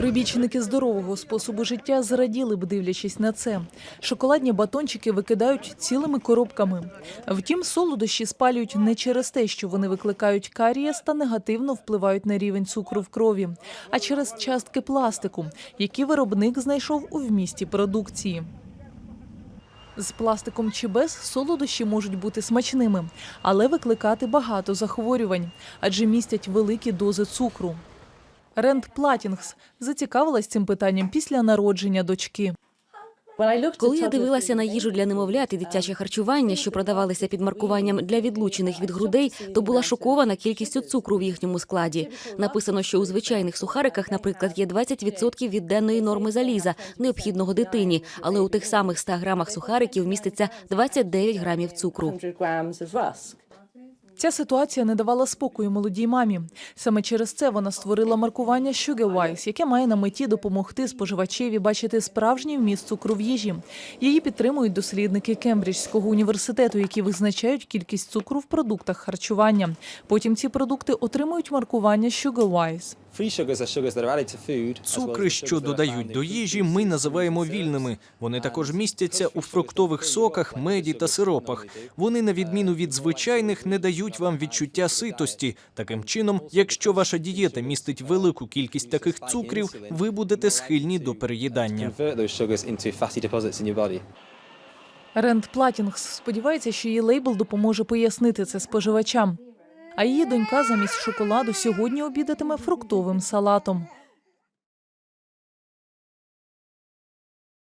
Прибічники здорового способу життя зраділи б, дивлячись на це. Шоколадні батончики викидають цілими коробками. Втім, солодощі спалюють не через те, що вони викликають карієс та негативно впливають на рівень цукру в крові, а через частки пластику, які виробник знайшов у вмісті продукції. З пластиком чи без солодощі можуть бути смачними, але викликати багато захворювань, адже містять великі дози цукру. Ренд Платінгс зацікавилась цим питанням після народження дочки. Коли я дивилася на їжу для немовлят і дитяче харчування, що продавалися під маркуванням для відлучених від грудей, то була шокована кількістю цукру в їхньому складі. Написано, що у звичайних сухариках, наприклад, є 20% від денної норми заліза, необхідного дитині, але у тих самих 100 грамах сухариків міститься 29 грамів цукру. Ця ситуація не давала спокою молодій мамі. Саме через це вона створила маркування SugarWise, яке має на меті допомогти споживачеві бачити справжній вміст цукру в їжі. Її підтримують дослідники Кембриджського університету, які визначають кількість цукру в продуктах харчування. Потім ці продукти отримують маркування SugarWise. Цукри, що додають до їжі, ми називаємо вільними. Вони також містяться у фруктових соках, меді та сиропах. Вони, на відміну від звичайних, не дають вам відчуття ситості. Таким чином, якщо ваша дієта містить велику кількість таких цукрів, ви будете схильні до переїдання. Ренд Платінгс сподівається, що її лейбл допоможе пояснити це споживачам. А її донька замість шоколаду сьогодні обідатиме фруктовим салатом.